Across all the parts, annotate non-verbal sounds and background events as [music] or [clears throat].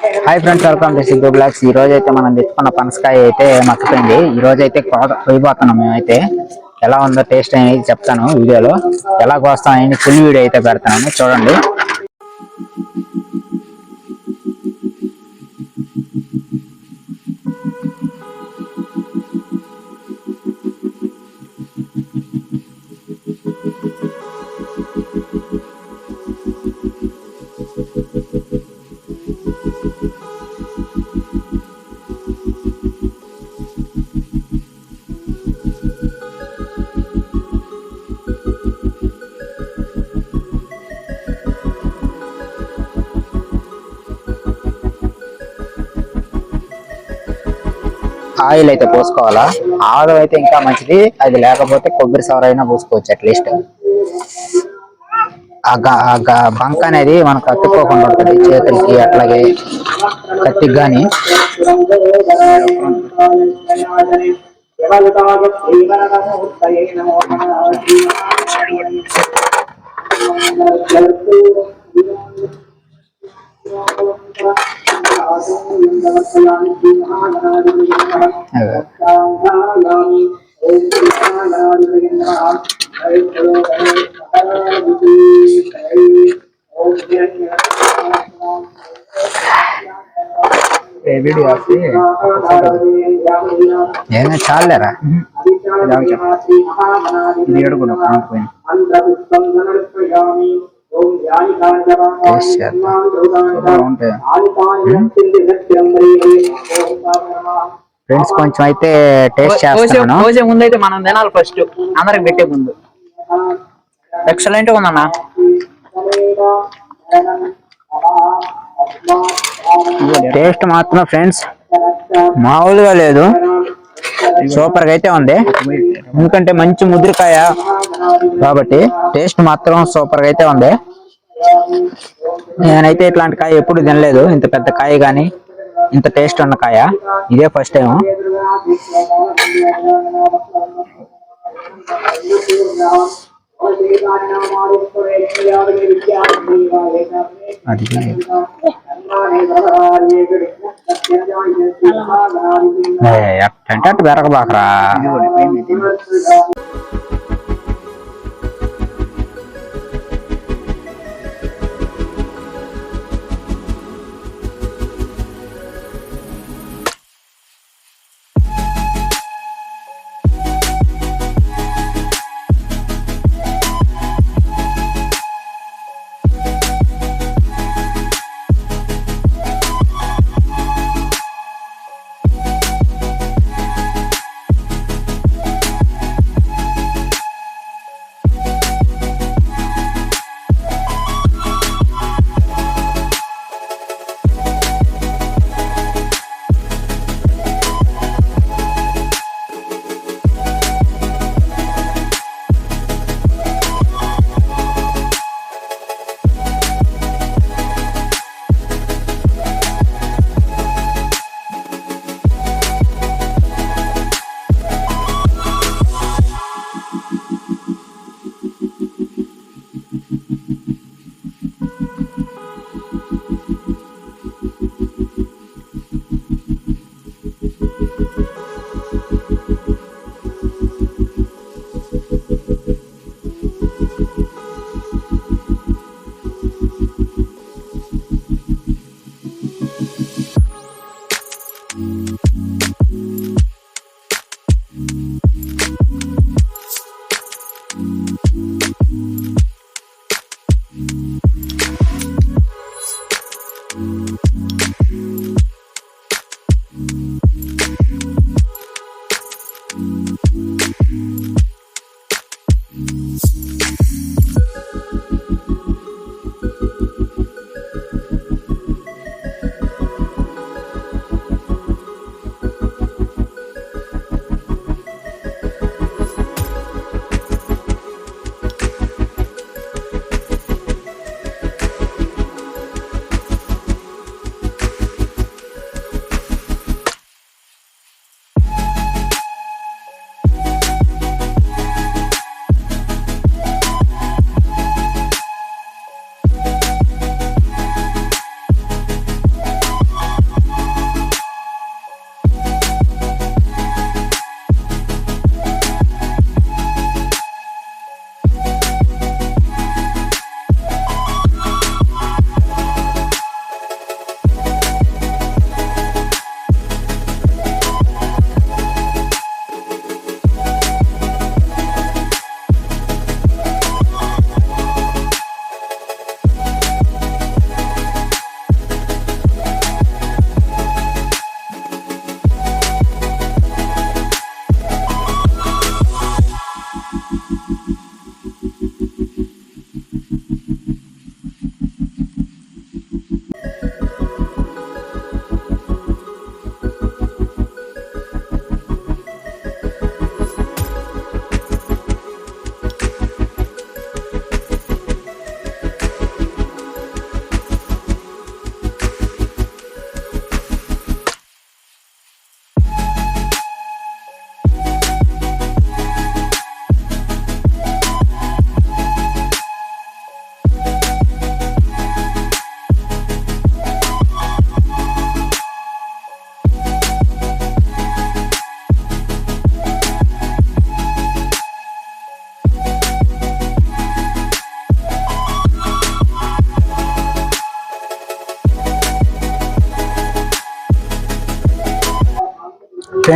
Hi friends welcome to Siddhu vlogs ఈ రోజు అయితే మనం తెచ్చుకున్న పనసకాయ అయితే మక్కిపోయింది ఈ రోజు అయితే కోత మేమైతే. ఎలా ఉందో టేస్ట్ అనేది చెప్తాను వీడియోలో. ఎలా కోస్తాం అనేది ఫుల్ వీడియో అయితే పెడతాను. చూడండి. ఆయిల్ అయితే పోసుకోవాలా? ఆవాదం అయితే ఇంకా మంచిది. అది లేకపోతే కొబ్బరి సవర అయినా పోసుకోవచ్చు అట్లీస్ట్ ఆ గ- బంక్ అనేది మనకు అతుక్కోకుండా ఉంటుంది. చేతులకి అట్లాగే కత్తికి కానీ ఏమైనా చాలేరా ఇది ఎడుకున్నా కాకపోయింది టేస్ట్ చేద్దాం సూపర్ ఉంటాయి ఫ్రెండ్స్ కొంచెం అయితే టేస్ట్ కోసే చేస్తున్నాను. కోసే ముందు అయితే మనం తినాలి ఫస్ట్. అందరికి పెట్టే ముందు. ఎక్సలెంట్ ఉందన్న. టేస్ట్ మాత్రం ఫ్రెండ్స్ మామూలుగా లేదు. సూపర్గా అయితే ఉంది. ఎందుకంటే మంచి ముదిరికాయ కాబట్టి టేస్ట్ మాత్రం సూపర్గా అయితే ఉంది. నేనైతే ఇట్లాంటి కాయ ఎప్పుడు తినలేదు. ఇంత పెద్ద కాయ గాని ఇంత టేస్ట్ ఉన్న కాయ. ఇదే ఫస్ట్ టైం అది ఎట్టంటే అటు పెరగబాకరా.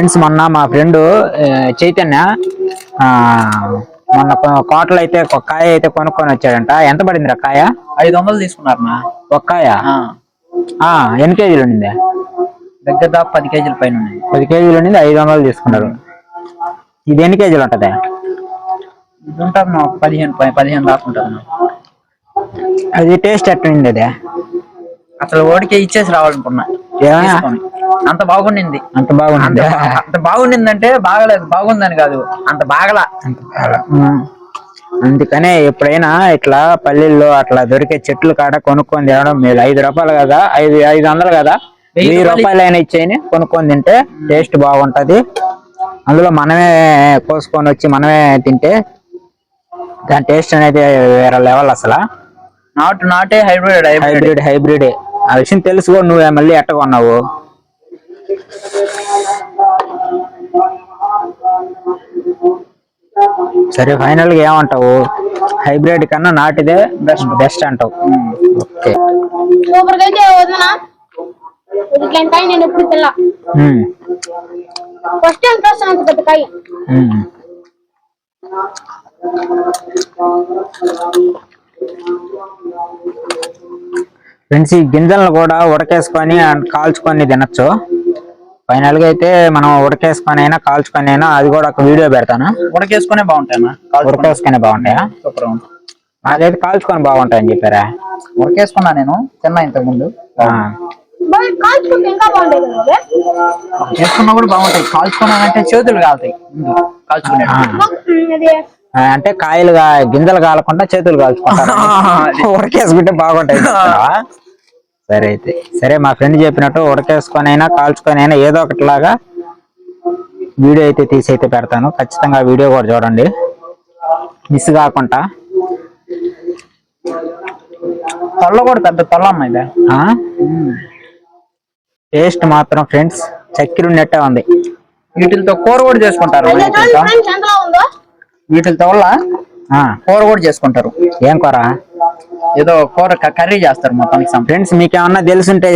ఫ్రెండ్స్ మొన్న మా ఫ్రెండ్ చైతన్య ఆ, మొన్న కోటలో అయితే ఒక కాయ అయితే కొనుక్కొని వచ్చాడంట. ఎంత పడిందిరా కాయ? ఐదు వందలు తీసుకున్నారు నా ఒక కాయ? ఎన్ని కేజీలు ఉండింది? దగ్గర దాకా పది కేజీల పైన పది కేజీలు ఉండింది ఐదు వందలు తీసుకున్నారు. ఇది ఎన్ని కేజీలు ఉంటది? ఇది ఒక పదిహేను పదిహేను దాకా ఉంటుంది నా. అది టేస్ట్ ఎట్లుంది అది? అసలు ఓడికే ఇచ్చేసి రావాలనుకున్నా. అంత బాగుండింది. అంత అంత బాగుంది అంత బాగుండిందంటే బాగలేదు. బాగుందని కాదు. అంత బాగలా. ఉమ్. అందుకనే ఎప్పుడైనా ఇట్లా పల్లెల్లో అట్లా దొరికే చెట్లు కాడ కొనుక్కొని తినడం మేలు. ఐదు రూపాయలు కదా? ఐదు ఐదు వందలు కదా? వెయ్యి రూపాయలు అయినా ఇచ్చేయని కొనుక్కొని తింటే టేస్ట్ బాగుంటది. అందులో మనమే కోసుకొని వచ్చి మనమే తింటే దాని టేస్ట్ అనేది వేరే లెవెల్ అసలు. నాటు నాటే హైబ్రిడ్ హైబ్రిడ్. హైబ్రిడ్ ఆ విషయం తెలుసుకో నువ్వు మళ్ళీ ఎట్ట కొన్నావు? సరే ఫైనల్గా ఏమంటావు? హైబ్రిడ్ కన్నా నాటిదే బెస్ట్ బెస్ట్ అంటావు. ఓకే. సూపర్గా అయితే వదినా. ఇట్లాంటి కాయ నేను ఎప్పుడు తిన్నా. ఫస్ట్ టైం చూస్తాను అంత పెద్ద కాయ. ఫ్రెండ్స్ ఈ గింజలను కూడా ఉడకేసుకొని అండ్ కాల్చుకొని తినచ్చు. ఫైనల్గా అయితే మనం ఉడకేసుకొని అయినా కాల్చుకొని అయినా అది కూడా ఒక వీడియో పెడతాను? ఉడకేసుకునే బాగుంటాయన్నా? ఉడకేసుకొని బాగుంటాయా? సూపర్ నాకైతే కాల్చుకొని బాగుంటాయని చెప్పారా? ఉడకేసుకున్నా నేను తిన్నా ఇంతకు ముందు బాగుంటాయి. చేసుకున్నా కూడా బాగుంటాయి. కాల్చుకున్నానంటే చేతులు కాలుతాయి. కాల్చుకునే. అంటే కాయలు గా- గింజలు కాలకుండా చేతులు కాల్చుకుంటారు? [laughs] ఉడకేసుకుంటే బాగుంటాయి? [laughs] సరే అయితే. సరే మా ఫ్రెండ్ చెప్పినట్టు ఉడకేసుకొని అయినా కాల్చుకొని అయినా ఏదో ఒకటిలాగా వీడియో అయితే తీసి అయితే పెడతాను. ఖచ్చితంగా వీడియో కూడా చూడండి. మిస్ కాకుండా. తొల్ల కూడా పెద్ద తొల్ల అమ్మ ఇది. ఆ? టేస్ట్ మాత్రం ఫ్రెండ్స్ చక్కెర ఉన్నట్టే ఉంది. వీటితో కూర కూడా చేసుకుంటారు వీటితో వల్ల కూర కూడా చేసుకుంటారు. ఏం కూర? ఏదో కూర కర్రీ చేస్తారు మొత్తానికి ఫ్రెండ్స్ మీకు ఏమన్నా తెలుసుంటే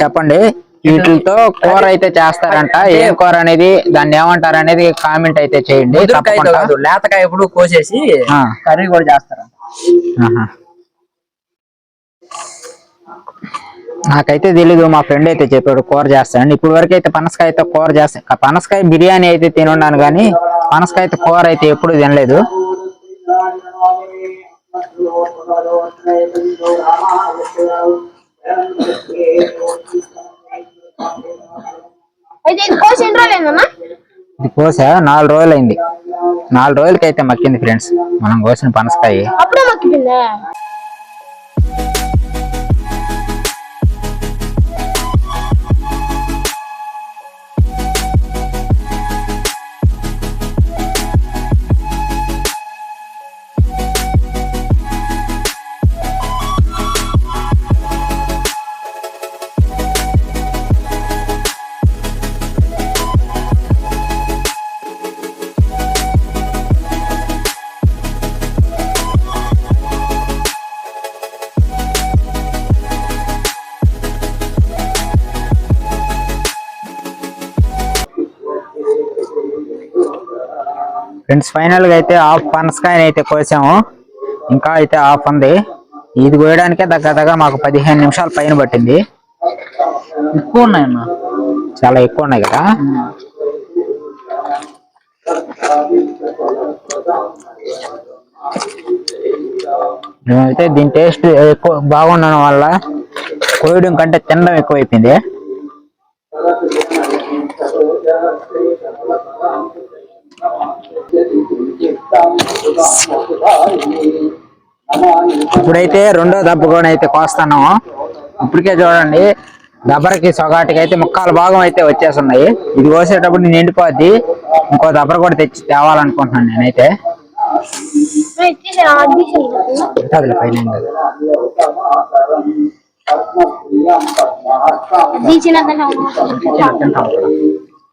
చెప్పండి. వీటితో కూర అయితే చేస్తారంట. ఏం కూర అనేది దాన్ని ఏమంటారు అనేది కామెంట్ అయితే చేయండి. లేతకాయ ఎప్పుడు కోసేసి. కర్రీ కూడా చేస్తారు. నాకైతే తెలీదు మా ఫ్రెండ్ అయితే చెప్పాడు కూర చేస్తాను ఇప్పుడు వరకు అయితే పనసకాయతో కూర చేస్తా పనసకాయ బిర్యానీ అయితే తినున్నాను కానీ పనసకాయతో కూర అయితే ఎప్పుడు తినలేదు. అయితే ఇది కోసి నాలుగు రోజులు అయింది. నాలుగు రోజులకి అయితే మక్కింది ఫ్రెండ్స్ మనం కోసిన పనసకాయ. ఫ్రెండ్స్ ఫైనల్గా అయితే హాఫ్ పనసకాయని అయితే కోసాము ఇంకా అయితే హాఫ్ ఉంది. ఇది కోయడానికే దగ్గర దగ్గర మాకు పదిహేను నిమిషాల పైన పట్టింది. ఎక్కువ ఉన్నాయన్న చాలా ఎక్కువ ఉన్నాయి కదా? మేమైతే దీని టేస్ట్ ఎక్కువ బాగుండడం వల్ల కోయడం కంటే తినడం ఎక్కువైపోయింది. ఇప్పుడైతే రెండో దెబ్బ కూడా అయితే కోస్తున్నాము ఇప్పటికే చూడండి దబ్బరకి సొగాటికి అయితే ముక్కాల భాగం అయితే వచ్చేస్తున్నాయి ఇది కోసేటప్పుడు నేను ఎండిపోద్ది ఇంకో దబ్బర కూడా తెచ్చి తేవాలనుకుంటున్నాను నేనైతే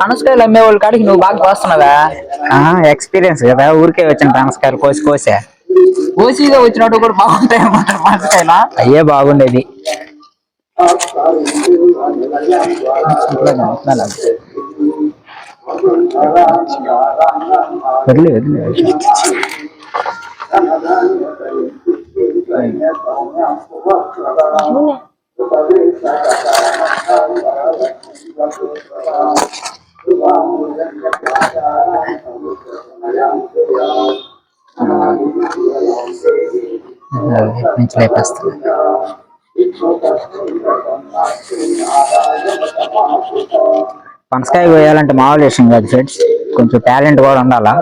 పనసకాయలు అమ్మే వాళ్ళ కాడికి నువ్వు బాగా కోస్తున్నావా ఎక్స్పీరియన్స్ కదా ఊరికే వచ్చిన నమస్కారం కోసి కోసా. ఓసీగా వచ్చినట్టు కూడా బాగుంటాయి అన్నమాట అయ్యే బాగుండేది. వదిలే వదిలే నుంచి లేపేస్తాను పనసకాయ కోయాలంటే మామూలు విషయం కాదు ఫ్రెండ్స్. కొంచెం టాలెంట్ కూడా ఉండాలా?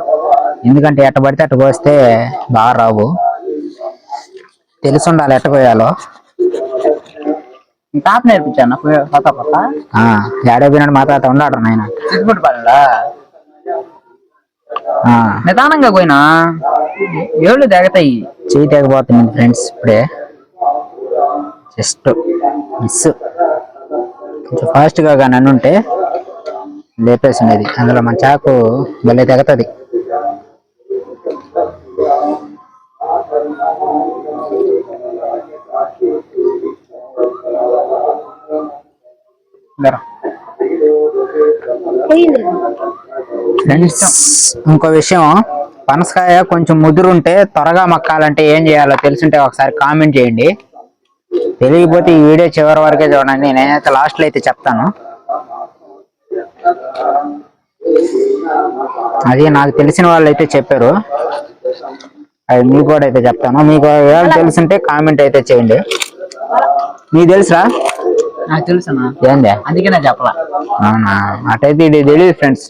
ఎందుకంటే ఎట్ట పడితే అట్ట కోస్తే బాగా రావు. తెలిసి ఉండాలి ఎట్ట కోయాలో. తాత నేర్పించాను? కొత్త కొత్త ఆ, ఏడో పోయినాడు మా తాత ఉన్నాడు నాయన. సిద్ధిపట్టు పడలా ఆ, నిదానంగా పోయినా? ఏళ్ళు తెగతాయి. చేయి తెగబోతుంది ఫ్రెండ్స్ ఇప్పుడే. Just miss. కొంచెం ఫాస్ట్గా కానీ ఉంటే లేపేసినది అందులో మన చాకు భలే తెగతుంది. ఫ్రెండ్స్ ఇంకో విషయం పనసకాయ కొంచెం ముదురుంటే త్వరగా మక్కాలంటే ఏం చేయాలో తెలుసుంటే ఒకసారి కామెంట్ చేయండి. తెలియకపోతే ఈ వీడియో చివరి వరకే చూడండి. నేనైతే లాస్ట్లో అయితే చెప్తాను. అది నాకు తెలిసిన వాళ్ళు అయితే చెప్పారు. అది మీకు కూడా అయితే చెప్తాను. మీకు ఏమైనా తెలుసుంటే కామెంట్ అయితే చేయండి. మీకు తెలుసా నాకు ఏందే? అందుకే నేను చెప్పలా. అవునా? అటైతే ఇది తెలియదు ఫ్రెండ్స్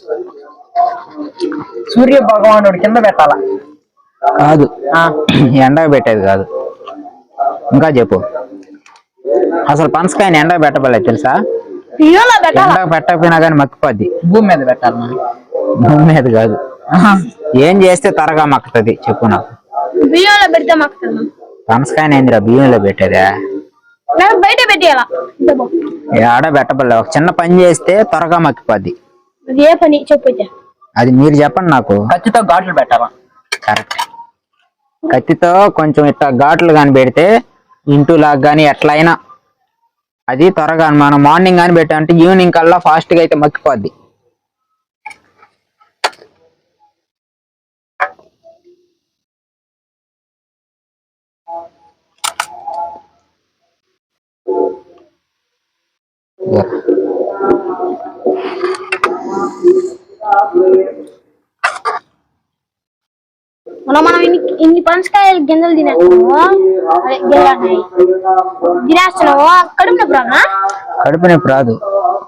సూర్య భగవానుడు కింద పెట్టాలా? కాదు. ఆ, [clears throat] ఎండకు పెట్టేది కాదు. ఇంకా చెప్పు. అసలు పనసకాయని ఎండకు పెట్టబలేదు తెలుసా? పెట్టాలా? ఎండకు పెట్టకపోయినా కానీ మక్కిపోద్ది భూమి మీద పెట్టాలన్నా భూమి మీద కాదు. ఏం చేస్తే త్వరగా మక్కుతుంది? చెప్పు నాకు. బియ్యంలో పెడితే మాకు పనసకాయని ఏందిరా బియ్యంలో పెట్టేదా? బయట పెట్టేయాలా? పెట్టబడలే ఒక చిన్న పని చేస్తే త్వరగా మక్కిపోద్ది. అది ఏ పని. అది మీరు చెప్పండి నాకు. కత్తితో ఘాట్లు పెట్టాలా? కరెక్ట్ కత్తితో కొంచెం ఇట్లా ఘాట్లు కానీ పెడితే ఇంటూ లాగా కానీ ఎట్లయినా అది త్వరగా మనం మార్నింగ్ కానీ పెట్టామంటే ఈవినింగ్ కల్లా fast గా అయితే మక్కిపోద్ది. మనం మనం ఇన్ని ఇన్ని పనసకాయలు గింజలు తినేస్తున్నాము అదే గింజలు. తినేస్తున్నాము కడుపు నొప్పి రానా కడుపు నొప్పి రాదు.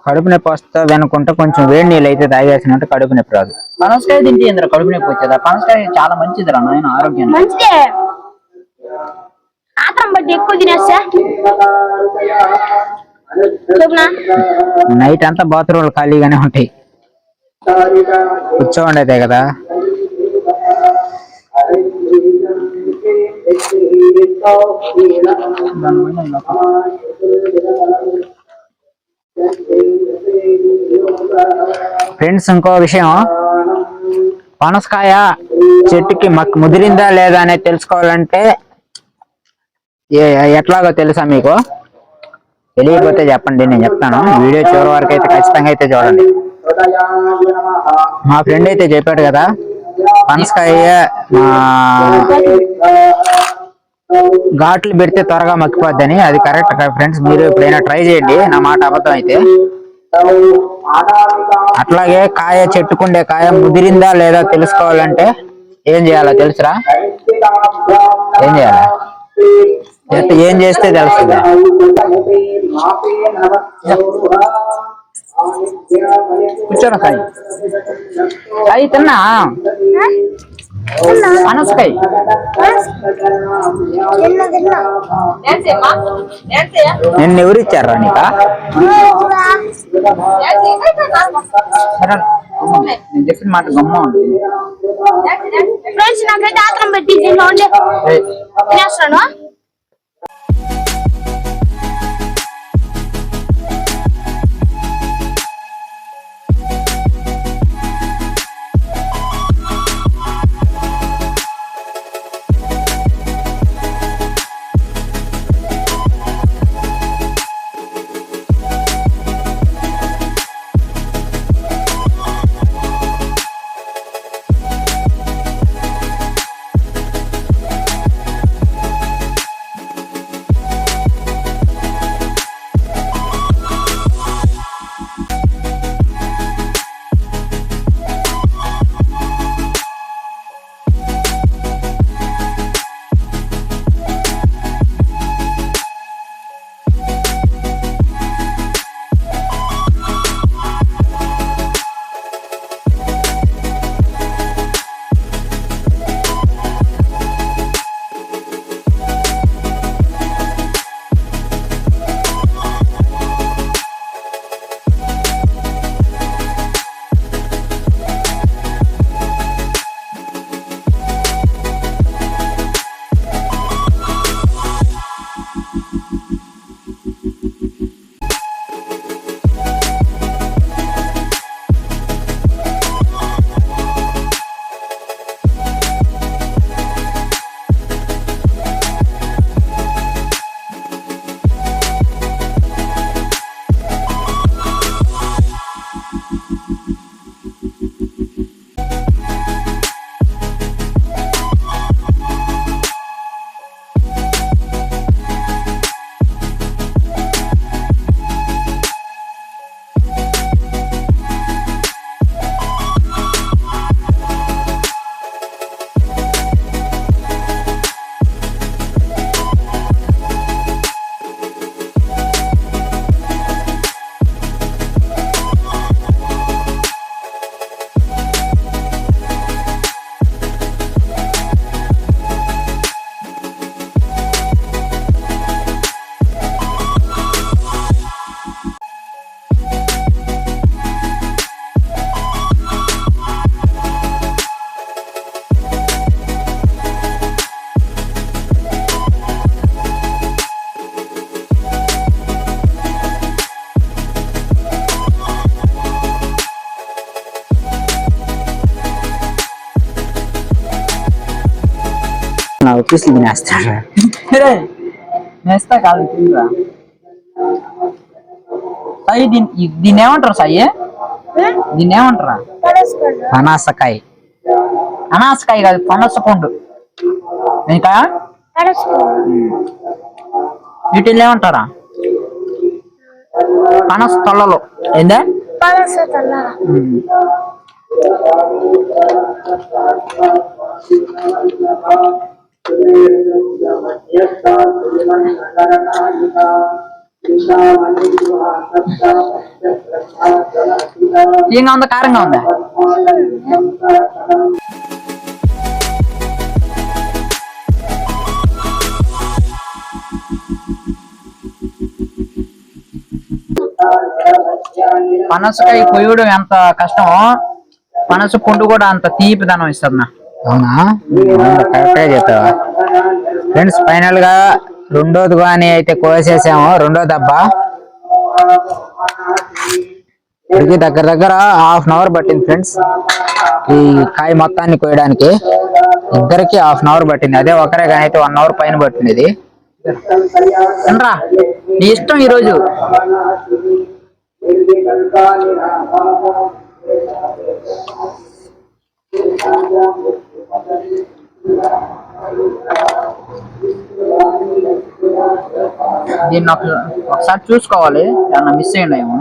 కడుపు నొప్పి వస్తుంది అనుకుంటే కొంచెం వేడి నీళ్ళు అయితే తాగేసినట్టు కడుపు నొప్పి రాదు. పనసకాయ తింటే ఇంద్ర కడుపు నొప్పి వచ్చేదా? పనసకాయ చాలా మంచిదిరా నాయన ఆరోగ్యం మంచిదే. ఆత్రం బట్టి ఎక్కువ తినేస్తా. నైట్ అంతా బాత్రూమ్లు ఖాళీగానే ఉంటాయి. కూర్చోండి అయితే కదా. ఫ్రెండ్స్ ఇంకో విషయం. పనసకాయ చెట్టుకి మక్ ముదిరిందా లేదా అనేది తెలుసుకోవాలంటే ఎట్లాగో తెలుసా మీకు? తెలియకపోతే చెప్పండి నేను చెప్తాను. వీడియో చివరి వరకు అయితే ఖచ్చితంగా అయితే చూడండి. మా ఫ్రెండ్ అయితే చెప్పాడు కదా పనసకాయ ఘాట్లు పెడితే త్వరగా మక్కిపోద్దని అది కరెక్ట్ ఫ్రెండ్స్ మీరు ఎప్పుడైనా ట్రై చేయండి. నా మాట అబద్ధం అయితే. అట్లాగే కాయ చెట్టుకుండే కాయ ముదిరిందా లేదా తెలుసుకోవాలంటే ఏం చేయాలో తెలుసురా? ఏం చేయాలా? ఎట్ట ఏం చేస్తే తెలుస్తుంది? కూర్చోరా సాయి. సాయి తిన్నా? పనసకాయ నిన్న ఎవరు ఇచ్చారా నీకా? సరే నేను చెప్పిన మాట గమ్మ ఉంటుంది ఫ్రెండ్స్ నాకైతే ఆత్రం పెట్టి వచ్చేసి తినేస్తాడు నేస్తా కాదు సాయి దీని దీన్ని ఏమంటారు సాయి దీన్ని ఏమంటారా పనాసకాయ అనాసకాయ కాదు పనస పండు ఇంకా వీటిని ఏమంటారా పనస తొల్లలు ఏందా తీయంగా ఉందా కారంగా ఉందా పనసకాయ కొయ్యడం ఎంత కష్టమో పనస పండు కూడా అంత తీపిదనం ఇస్తుంది నా అవునా కరెక్ట్గా చెప్పావా ఫ్రెండ్స్ ఫైనల్గా రెండోది కానీ అయితే కోసేసాము. రెండో దెబ్బ. ఇప్పటికి దగ్గర దగ్గర హాఫ్ అన్ అవర్ పట్టింది ఫ్రెండ్స్ ఈ కాయ మొత్తాన్ని కోయడానికి. ఇద్దరికి హాఫ్ అన్ అవర్ పట్టింది. అదే ఒకరే కానీ అయితే వన్ అవర్ పైన పట్టింది ఇది. తినరా నీ ఇష్టం ఈరోజు? దీన్ని ఒకసారి చూసుకోవాలి. ఏమన్నా మిస్ అయ్యిందేమో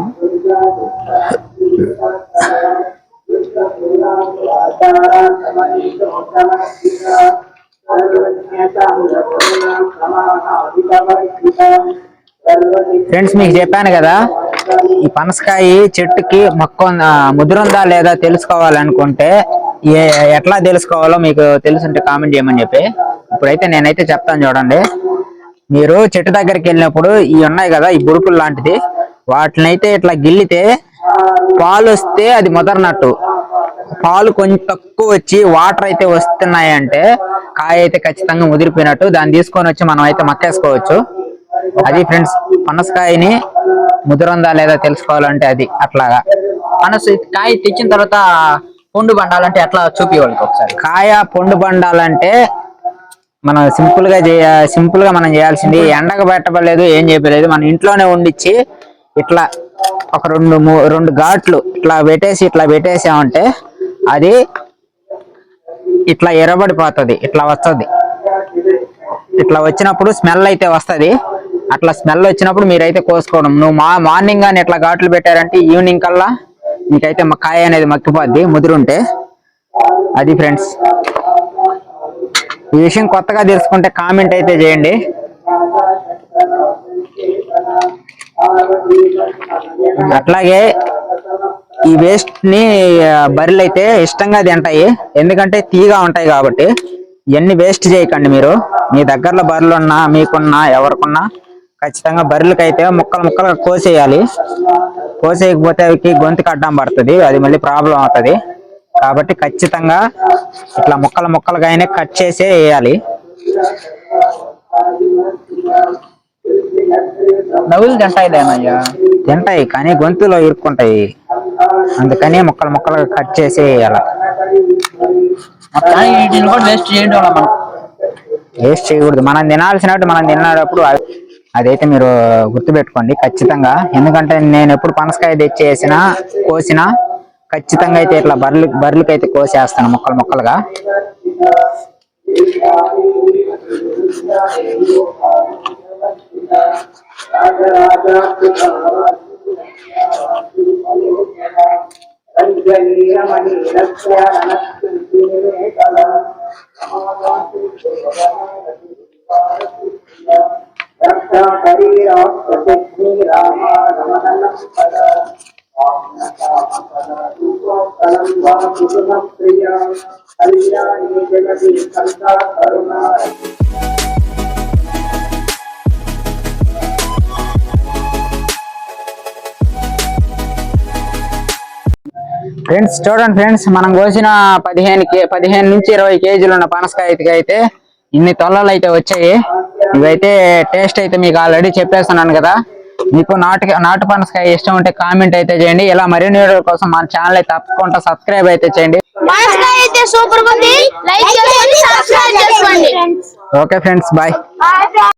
ఫ్రెండ్స్ మీకు చెప్పాను కదా ఈ పనసకాయ చెట్టుకి మొక్క ముదురుందా లేదా తెలుసుకోవాలనుకుంటే ఏ- ఎట్లా తెలుసుకోవాలో మీకు తెలుసుంటే కామెంట్ చేయమని చెప్పి. ఇప్పుడైతే నేనైతే చెప్తాను చూడండి. మీరు చెట్టు దగ్గరికి వెళ్ళినప్పుడు ఇవి ఉన్నాయి కదా ఈ బురుకులు లాంటిది వాటిని అయితే ఇట్లా గిల్లితే పాలు వస్తే అది ముదరనట్టు. పాలు కొంచెం తక్కువ వచ్చి వాటర్ అయితే వస్తున్నాయి అంటే కాయ అయితే ఖచ్చితంగా ముదిరిపోయినట్టు. దాన్ని తీసుకొని వచ్చి మనం అయితే మక్కేసుకోవచ్చు. అది ఫ్రెండ్స్ పనసకాయని ముదురుందా లేదా తెలుసుకోవాలంటే అది అట్లాగా. పనస కాయ తెచ్చిన తర్వాత పండు బండాలంటే ఎట్లా చూపి వాళ్ళకి ఒకసారి? కాయ పండు బండాలంటే మనం సింపుల్గా చేయ సింపుల్గా మనం చేయాల్సింది ఎండకు పెట్టబడలేదు ఏం చెప్పలేదు. మన ఇంట్లోనే వండిచ్చి ఇట్లా ఒక రెండు రెండు ఘాట్లు ఇట్లా పెట్టేసి ఇట్లా పెట్టేసామంటే అది ఇట్లా ఎర్రబడిపోతుంది ఇట్లా వస్తుంది. ఇట్లా వచ్చినప్పుడు స్మెల్ అయితే వస్తుంది. అట్లా స్మెల్ వచ్చినప్పుడు మీరైతే కోసుకోవడం. నువ్వు మా మార్నింగ్ కానీ ఇట్లా ఘాట్లు పెట్టారంటే ఈవినింగ్ కల్లా మీకైతే మా కాయ అనేది మక్కిపోద్ది ముదురుంటే. అది ఫ్రెండ్స్. ఈ విషయం కొత్తగా తెలుసుకుంటే కామెంట్ అయితే చేయండి. అట్లాగే ఈ వేస్ట్ని బర్రెలు అయితే ఇష్టంగా తింటాయి. ఎందుకంటే తీగా ఉంటాయి కాబట్టి. ఇవన్నీ వేస్ట్ చేయకండి మీరు. మీ దగ్గరలో బర్రెలు ఉన్నా మీకున్నా ఎవరికున్నా ఖచ్చితంగా బర్రెలకి అయితే ముక్కలు ముక్కలుగా కోసేయాలి. కోసేయకపోతే అవికి గొంతుకు అడ్డం పడుతుంది అది మళ్ళీ ప్రాబ్లం అవుతుంది. కాబట్టి ఖచ్చితంగా ఇట్లా ముక్కలు ముక్కలుగా అయినా కట్ చేసే వేయాలి. నవ్వులు తింటాయిలేమయ్యా తింటాయి కానీ గొంతులో ఇరుక్కుంటాయి. అందుకని ముక్కలు ముక్కలుగా కట్ చేసి వేయాలి. వేస్ట్ చేయడం వేస్ట్ చేయకూడదు. మనం తినాల్సినట్టు మనం తినేటప్పుడు అ- అదైతే మీరు గుర్తుపెట్టుకోండి ఖచ్చితంగా. ఎందుకంటే నేను ఎప్పుడు పనసకాయ తెచ్చి వేసినా కోసినా ఖచ్చితంగా అయితే ఇట్లా బర్రెలు బర్రెలకి అయితే కోసేస్తాను ముక్కలు ముక్కలుగా. ఫ్రెండ్స్ చూడండి ఫ్రెండ్స్ మనం కోసిన పదిహేను కే పదిహేను నుంచి ఇరవై కేజీలు ఉన్న పనసకాయకి అయితే ఇన్ని తొల్లలు అయితే వచ్చాయి. ఇవైతే టేస్ట్ అయితే మీకు ఆల్రెడీ చెప్పేస్తున్నాను కదా. మీకు నాటు నాటు పనసకాయ ఇష్టం ఉంటే కామెంట్ అయితే చేయండి. ఇలా మరిన్ని వీడియోల కోసం మన ఛానల్ అయితే తప్పకుండా సబ్స్క్రైబ్ అయితే చేయండి. Okay friends bye